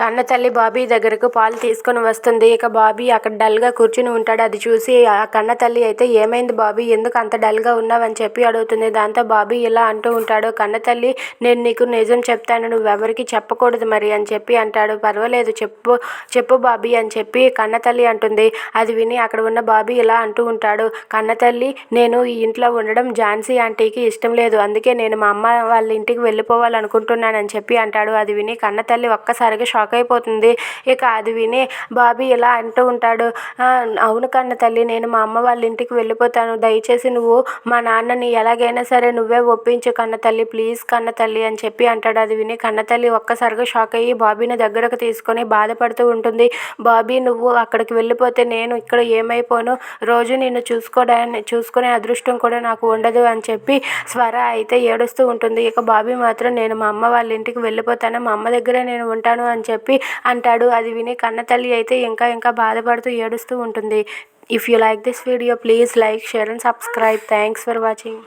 కన్న తల్లి బాబీ దగ్గరకు పాలు తీసుకొని వస్తుంది. ఇక బాబీ అక్కడ డల్గా కూర్చుని ఉంటాడు. అది చూసి ఆ కన్న తల్లి అయితే ఏమైంది బాబీ? ఎందుకు అంత డల్గా ఉన్నావని చెప్పి అడుగుతుంది. దాంతో బాబీ ఇలా అంటూ ఉంటాడు. కన్న తల్లి నేను నీకు నిజం చెప్తాను. నువ్వెవరికి చెప్పకూడదు మరి అని చెప్పి అంటాడు. పర్వాలేదు చెప్పు చెప్పు బాబీ అని చెప్పి కన్న తల్లి అంటుంది. అది విని అక్కడ ఉన్న బాబీ ఇలా అంటూ ఉంటాడు. కన్న తల్లి నేను ఈ ఇంట్లో ఉండడం ఝాన్సీ ఆంటీకి ఇష్టం లేదు. అందుకే నేను మా అమ్మ వాళ్ళ ఇంటికి వెళ్ళిపోవాలనుకుంటున్నానని చెప్పి అంటాడు. అది విని కన్న తల్లి ఒక్కసారిగా షాక్ షాక్ అయిపోతుంది ఇక అది విని బాబీ ఇలా అంటూ ఉంటాడు అవును కన్న తల్లి నేను మా అమ్మ వాళ్ళ ఇంటికి వెళ్ళిపోతాను. దయచేసి నువ్వు మా నాన్నని ఎలాగైనా సరే నువ్వే ఒప్పించు కన్న తల్లి ప్లీజ్ కన్న తల్లి అని చెప్పి అంటాడు. అది విని కన్న తల్లి ఒక్కసారిగా షాక్ అయ్యి బాబీని దగ్గరకు తీసుకొని బాధపడుతూ ఉంటుంది. బాబీ నువ్వు అక్కడికి వెళ్ళిపోతే నేను ఇక్కడ ఏమైపోను? రోజు నిన్ను చూసుకోవడాన్ని చూసుకునే అదృష్టం కూడా నాకు ఉండదు అని చెప్పి స్వర అయితే ఏడుస్తూ ఉంటుంది. ఇక బాబీ మాత్రం నేను మా అమ్మ వాళ్ళ ఇంటికి వెళ్ళిపోతాను. మా అమ్మ దగ్గరే నేను ఉంటాను అని చెప్పి చెప్పి అంటాడు. అది విని కన్న తల్లి అయితే ఇంకా ఇంకా బాధపడుతూ ఏడుస్తూ ఉంటుంది. If you like this video please like share and subscribe thanks for watching